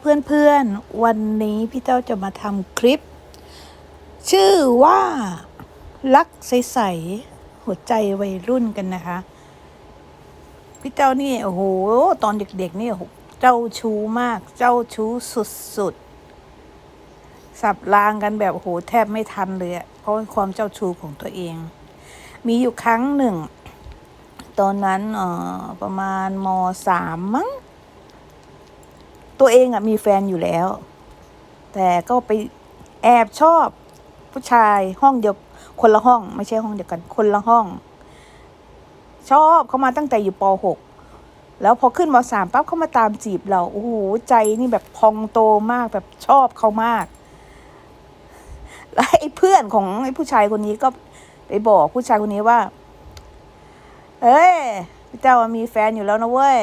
เพื่อนๆ วันนี้พี่เจ้าจะมาทำคลิป ชื่อว่ารักใสๆหัวใจวัยรุ่นกันนะคะ พี่เจ้านี่โอ้โหตอนเด็กๆ นี่เจ้าชู้มาก เจ้าชู้สุดๆ สับรางกันแบบโอ้โหแทบไม่ทันเลยอะเพราะความเจ้าชู้ของตัวเอง มีอยู่ครั้งหนึ่ง ตอนนั้นเอ่อประมาณมสามมั้ง ตัวเองอะมีแฟนอยู่แล้ว แต่ก็ไปแอบชอบผู้ชายห้องเดียวคนละห้อง ไม่ใช่ห้องเดียวกัน คนละห้อง ชอบเขามาตั้งแต่อยู่ป .6 แล้วพอขึ้นม .3 ปั๊บเขามาตามจีบเราโอ้โหใจนี่แบบพองโตมากแบบชอบเขามากแล้วไอ้เพื่อนของไอ้ผู้ชายคนนี้ก็ไปบอกผู้ชายคนนี้ว่า เอ้ยพี่เจ้ามีแฟนอยู่แล้วนะเว้ย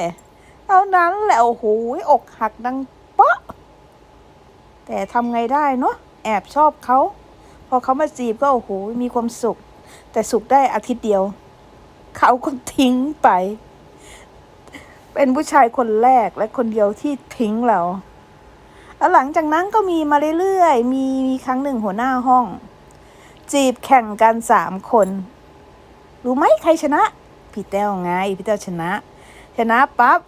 เท่านั้นแหละโอ้โหอกหักดังเปาะแต่ทำไงได้เนาะแอบชอบเขาพอเขามาจีบก็โอ้โหมีความสุข แต่สุขได้อาทิตย์เดียว เขาก็ทิ้งไป เป็นผู้ชายคนแรกและคนเดียวที่ทิ้งเราแล้วหลังจากนั้นก็มีมาเรื่อยๆ มีมีครั้งหนึ่งหัวหน้าห้อง จีบแข่งกันสามคน รู้ไหมใครชนะ พี่แต้วไง พี่แต้วชนะ ชนะปั๊บ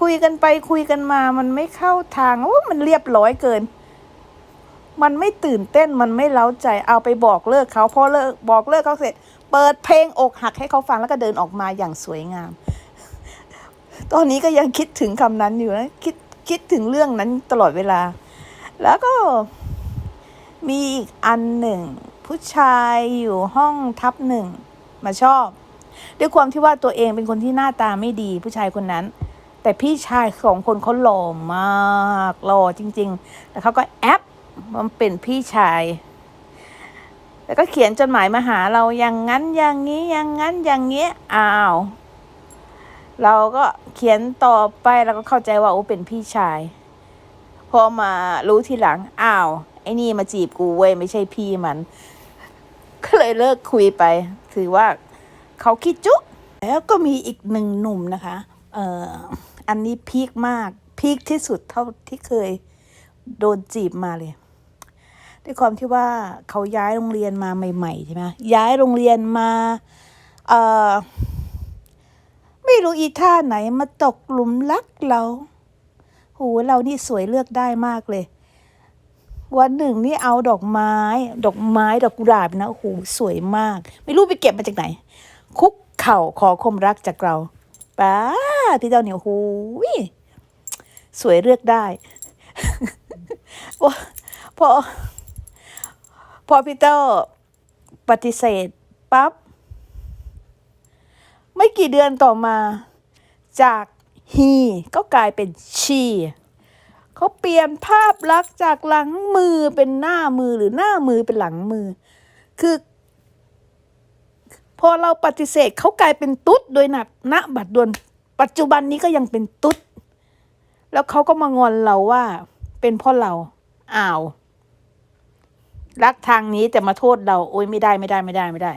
คุยกันไปคุยกันมา มันไม่เข้าทางโอ้มันเรียบร้อยเกิน มันไม่ตื่นเต้นมันไม่เล้าใจเอาไปบอกเลิกเขาพอเลิกบอกเลิกเขาเสร็จ เปิดเพลงอกหักให้เขาฟังแล้วก็เดินออกมาอย่างสวยงาม ตอนนี้ก็ยังคิดถึงคำนั้นอยู่นะคิดคิดถึงเรื่องนั้นตลอดเวลา แล้วก็มีอีกอันหนึ่ง ผู้ชายอยู่ห้องทับหนึ่งมาชอบ ด้วยความที่ว่าตัวเองเป็นคนที่หน้าตาไม่ดีผู้ชายคนนั้น แต่พี่ชายสองคนเขาหล่อมากหล่อจริง ๆ แล้วเขาก็แอปมันเป็นพี่ชาย แล้วก็เขียนจดหมายมาหาเราอย่างนั้นอย่างนี้อย่างนั้นอย่างเงี้อ้าว เราก็เขียนต่อไปแล้วก็เข้าใจว่าโอ้เป็นพี่ชาย พอมารู้ทีหลังอ้าวไอ้นี่มาจีบกูเว้ยไม่ใช่พี่มัน ก็เลยเลิกคุยไป ถือว่าเขาคิดจุแล้วก็มีอีกหนึ่งหนุ่มนะคะ เอ่อ อันนี้พีคมาก พีคที่สุดเท่าที่เคยโดนจีบมาเลยด้วยความที่ว่าเขาย้ายโรงเรียนมาใหม่ๆใช่ไหมย้ายโรงเรียนมาเอ่อไม่รู้อีท่าไหนมาตกหลุมรักเราโหเรานี่สวยเลือกได้มากเลย วันหนึ่งนี่เอาดอกไม้ ดอกไม้ดอกกุหลาบนะโอ้โหสวยมาก ไม่รู้ไปเก็บมาจากไหน คุกเข่าขอคมรักจากเราป้า พี่เจ้าเหนียวโอ้โหยสวยเลือกได้พอพอพอพี่เจ้าปฏิเสธปั๊บไม่กี่เดือนต่อมา จากฮีก็กลายเป็นชีเขาเปลี่ยนภาพลักษณ์จากหลังมือเป็นหน้ามือหรือหน้ามือเป็นหลังมือ คือ พอเราปฏิเสธเขากลายเป็นตุ๊ดโดยหนักณบัดดวน ปัจจุบันนี้ก็ยังเป็นตุ๊ด แล้วเขาก็มางอนเราว่า เป็นพ่อเรา อ้าว รักทางนี้แต่มาโทษเรา โอ้ยไม่ได้ไม่ได้ไม่ได้ไม่ได้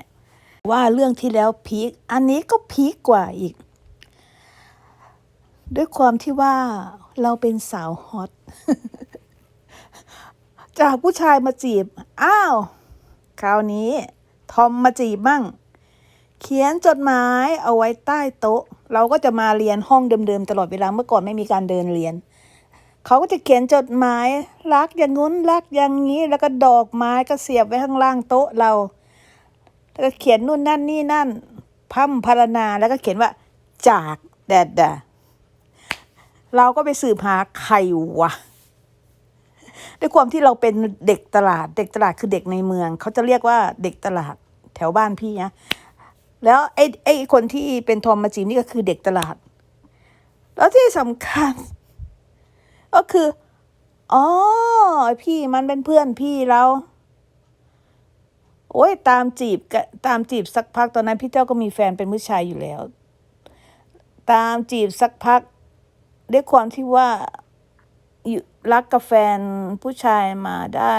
ว่าเรื่องที่แล้วพีค อันนี้ก็พีคกว่าอีก ด้วยความที่ว่าเราเป็นสาวฮอต จากผู้ชายมาจีบ อ้าว คราวนี้ ทอมมาจีบบ้าง เขียนจดหมายเอาไว้ใต้โต๊ะ เราก็จะมาเรียนห้องเดิมๆตลอดเวลาเมื่อก่อนไม่มีการเดินเรียน เขาก็จะเขียนจดหมายรักอย่างงู้นรักอย่างนี้ แล้วก็ดอกไม้ก็เสียบไว้ข้างล่างโต๊ะเรา แล้วก็เขียนนู่นนั่นนี่นั่นพัมพารณาแล้วก็เขียนว่า จากแดดดาเราก็ไปสืบหาใครวะด้วยความที่เราเป็นเด็กตลาด เด็กตลาดคือเด็กในเมือง เขาจะเรียกว่าเด็กตลาดแถวบ้านพี่นะ แล้วไอ้ไอ้คนที่เป็นทอมมาจีบนี่ก็คือเด็กตลาด แล้วที่สำคัญ ก็คืออ๋อพี่มันเป็นเพื่อนพี่เราโอ้ยตามจีบกะตามจีบสักพักตอนนั้นพี่เจ้าก็มีแฟนเป็นผู้ชายอยู่แล้ว ตามจีบสักพักด้วยความที่ว่าอยู่รักกับแฟนผู้ชายมาได้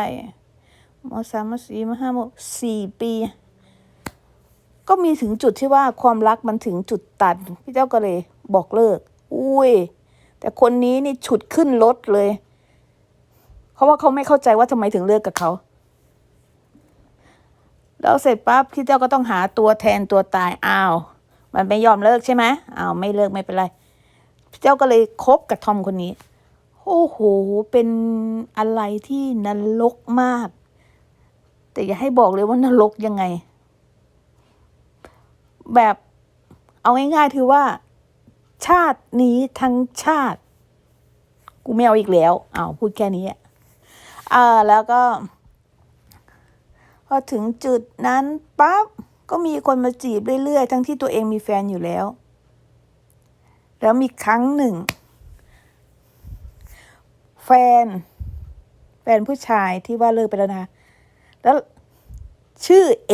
มสามมสี่มห้ามสี่ปี ก็มีถึงจุดที่ว่าความรักมันถึงจุดตัดพี่เจ้าก็เลยบอกเลิก อุ้ย แต่คนนี้นี่ฉุดขึ้นรถเลย เพราะว่าเขาไม่เข้าใจว่าทำไมถึงเลิกกับเขา แล้วเสร็จปั๊บพี่เจ้าก็ต้องหาตัวแทนตัวตาย อ้าว มันไม่ยอมเลิกใช่ไหมอ้าวไม่เลิกไม่เป็นไรพี่เจ้าก็เลยคบกับทอมคนนี้ โอ้โห เป็นอะไรที่นรกมาก แต่อย่าให้บอกเลยว่านรกยังไง แบบเอาง่ายๆคือว่า ชาตินี้ทั้งชาติ กูไม่เอาอีกแล้วอ้าวพูดแค่นี้อะอ่าแล้วก็ พอถึงจุดนั้นปั๊บก็มีคนมาจีบเรื่อยๆ ทั้งที่ตัวเองมีแฟนอยู่แล้ว แล้วมีครั้งหนึ่ง แฟน แฟนผู้ชายที่ว่าเลิกไปแล้วนะ แล้วชื่อเอ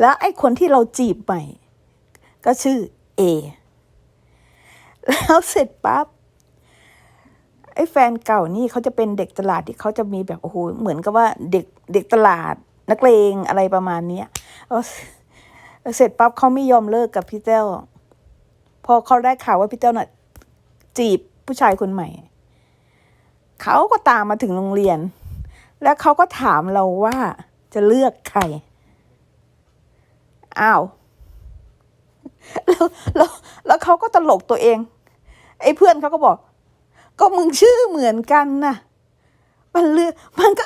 แล้วไอ้คนที่เราจีบใหม่ ก็ชื่อเอแล้วเสร็จปั๊บไอ้แฟนเก่านี่เขาจะเป็นเด็กตลาดที่เขาจะมีแบบโอ้โหเหมือนกับว่าเด็กเด็กตลาดนักเลงอะไรประมาณเนี้ยเสร็จปั๊บเขาไม่ยอมเลิกกับพี่เต้วพอเขาได้ข่าวว่าพี่เต้วน่ะจีบผู้ชายคนใหม่ เขาก็ตามมาถึงโรงเรียน แล้วเขาก็ถามเราว่าจะเลือกใคร อ้าวแล้วแล้วแล้วเขาก็ตลกตัวเอง ไอ้เพื่อนเขาก็บอก ก็มึงชื่อเหมือนกันนะมันเลือมันก็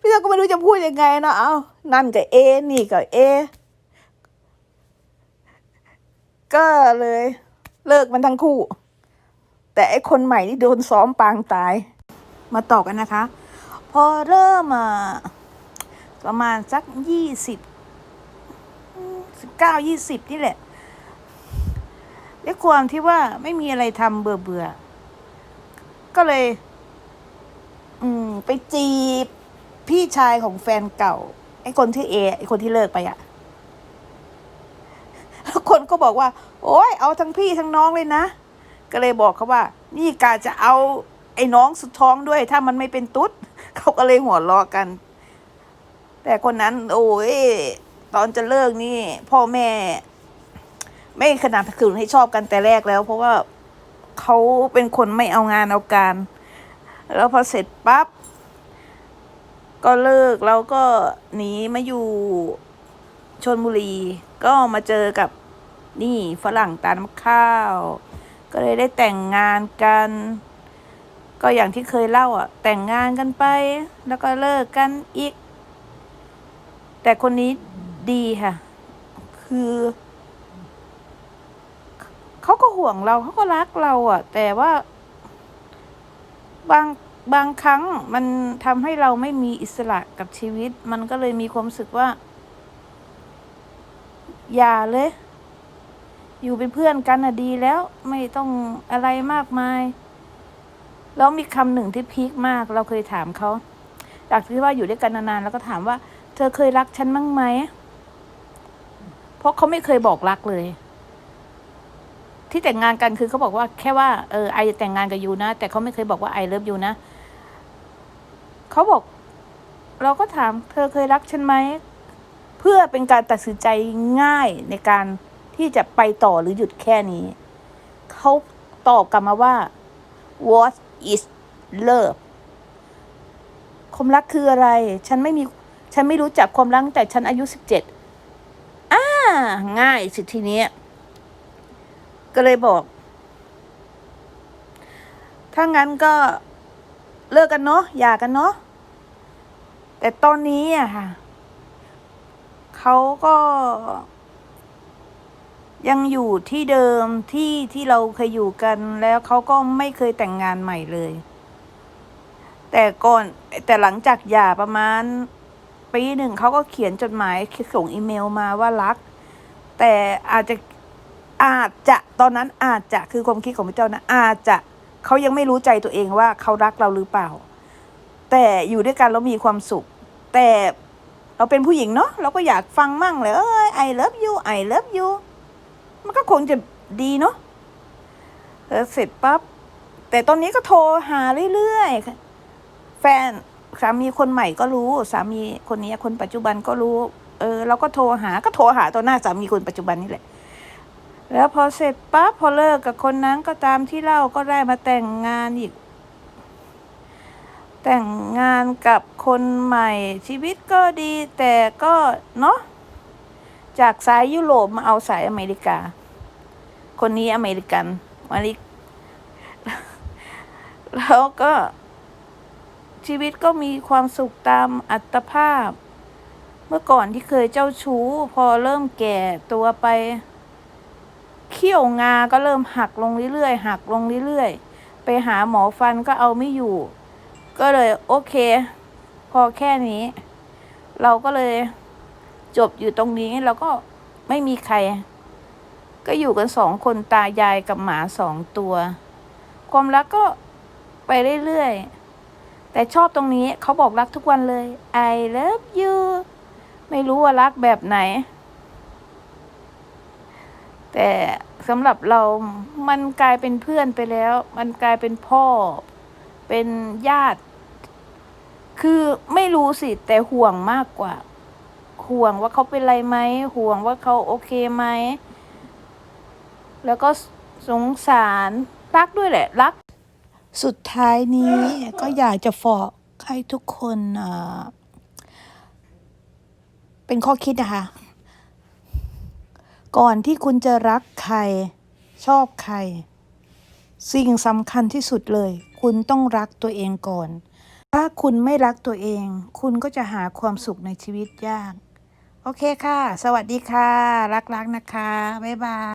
พี่เราก็ไม่รู้จะพูดยังไงนะเอานั่นกับเอ นี่กับเอ ก็เลย เลิกมันทั้งคู่ แต่ไอ้คนใหม่นี่โดนซ้อมปางตาย มาต่อกันนะคะ พอเริ่มประมาณสักยี่สิบ สิบเก้ายี่สิบนี่แหละด้วยความที่ว่าไม่มีอะไรทำเบื่อเบื่อก็เลย อืม ไปจีบพี่ชายของแฟนเก่า ไอ้คนที่เอไอ้คนที่เลิกไปอะแล้วคนก็บอกว่า โอ้ยเอาทั้งพี่ทั้งน้องเลยนะ ก็เลยบอกเขาว่า นี่กาจะเอาไอ้น้องสุดท้องด้วย ถ้ามันไม่เป็นตุ๊ด เขาก็เลยหัวเราะกัน แต่คนนั้น โอ้ย ตอนจะเลิกนี่ พ่อแม่ ไม่ขนาดขืนให้ชอบกันแต่แรกแล้ว เพราะว่าเขาเป็นคนไม่เอางานเอาการ แล้วพอเสร็จปั๊บก็เลิกแล้วก็หนีมาอยู่ชนบุรี ก็มาเจอกับนี่ฝรั่งตาน้ำข้าว ก็เลยได้แต่งงานกัน ก็อย่างที่เคยเล่าอะ แต่งงานกันไป แล้วก็เลิกกันอีก แต่คนนี้ ดีค่ะ คือ เขาก็ห่วงเราเขาก็รักเราอะ แต่ว่า บางบางครั้งมันทำให้เราไม่มีอิสระกับชีวิต มันก็เลยมีความรู้สึกว่า อย่าเลย อยู่เป็นเพื่อนกันน่ะดีแล้ว ไม่ต้องอะไรมากมาย แล้วมีคำหนึ่งที่พีคมาก เราเคยถามเขาจากที่ว่าอยู่ด้วยกันนานๆแล้วก็ถามว่า เธอเคยรักฉันมั้งไหม เพราะเขาไม่เคยบอกรักเลย ที่แต่งงานกันคือเขาบอกว่าแค่ว่าเออไอแต่งงานกับยูนะ แต่เขาไม่เคยบอกว่าไอเลิฟยูนะเขาบอก เราก็ถาม เธอเคยรักฉันไหมเพื่อเป็นการตัดสินใจง่ายในการที่จะไปต่อหรือหยุดแค่นี้ เขาตอบกลับมาว่า what is love ความรักคืออะไร ฉันไม่มี ฉันไม่รู้จักความรักแต่ฉันอายุสิบเจ็ด ง่ายสิทีเนี้ย ก็เลยบอก ถ้างั้นก็เลิกกันเนาะหย่ากันเนาะแต่ตอนนี้อะค่ะเขาก็ ยังอยู่ที่เดิมที่ที่เราเคยอยู่กันแล้วเขาก็ไม่เคยแต่งงานใหม่เลย แต่ก่อน แต่หลังจากหย่าประมาณปีหนึ่งเขาก็เขียนจดหมายส่งอีเมลมาว่ารัก แต่อาจจะอาจจะตอนนั้นอาจจะคือความคิดของพระเจ้านะอาจจะเขายังไม่รู้ใจตัวเองว่าเขารักเราหรือเปล่า แต่อยู่ด้วยกันแล้วมีความสุข แต่เราเป็นผู้หญิงเนาะเราก็อยากฟังมั่งเลยเอ้ย I love you I love you มันก็คงจะดีเนาะเออเสร็จปั๊บแต่ตอนนี้ก็โทรหาเรื่อยๆ แฟน สามีคนใหม่ก็รู้ สามีคนนี้คนปัจจุบันก็รู้ เออเราก็โทรหาก็โทรหาตัวหน้าสามีคนปัจจุบันนี่แหละ แล้วพอเสร็จปั๊บพอเลิกกับคนนั้นก็ตามที่เล่าก็ได้มาแต่งงานอีก แต่งงานกับคนใหม่ชีวิตก็ดีแต่ก็เนาะจากสายยุโรปมาเอาสายอเมริกา คนนี้อเมริกันมาริแล้วก็ ชีวิตก็มีความสุขตามอัตภาพ เมื่อก่อนที่เคยเจ้าชู้ พอเริ่มแก่ตัวไป เขี้ยวงาก็เริ่มหักลงเรื่อยๆหักลงเรื่อยๆ ไปหาหมอฟันก็เอาไม่อยู่ ก็เลยโอเค พอแค่นี้ เราก็เลยจบอยู่ตรงนี้เราก็ไม่มีใคร ก็อยู่กันสองคนตายายกับหมาสองตัว ความรักก็ไปเรื่อยๆ แต่ชอบตรงนี้เขาบอกรักทุกวันเลย I love you ไม่รู้ว่ารักแบบไหน แต่สำหรับเรามันกลายเป็นเพื่อนไปแล้ว มันกลายเป็นพ่อ เป็นญาติ คือไม่รู้สิ แต่ห่วงมากกว่า ห่วงว่าเขาเป็นไรไหม ห่วงว่าเขาโอเคไหม แล้วก็สงสาร รักด้วยแหละ รัก สุดท้ายนี้ก็อยากจะฝากให้ทุกคนเป็นข้อคิดนะคะ ก่อนที่คุณจะรักใครชอบใคร สิ่งสำคัญที่สุดเลย คุณต้องรักตัวเองก่อน ถ้าคุณไม่รักตัวเอง คุณก็จะหาความสุขในชีวิตยาก โอเคค่ะ สวัสดีค่ะ รักๆนะคะ บ๊ายบาย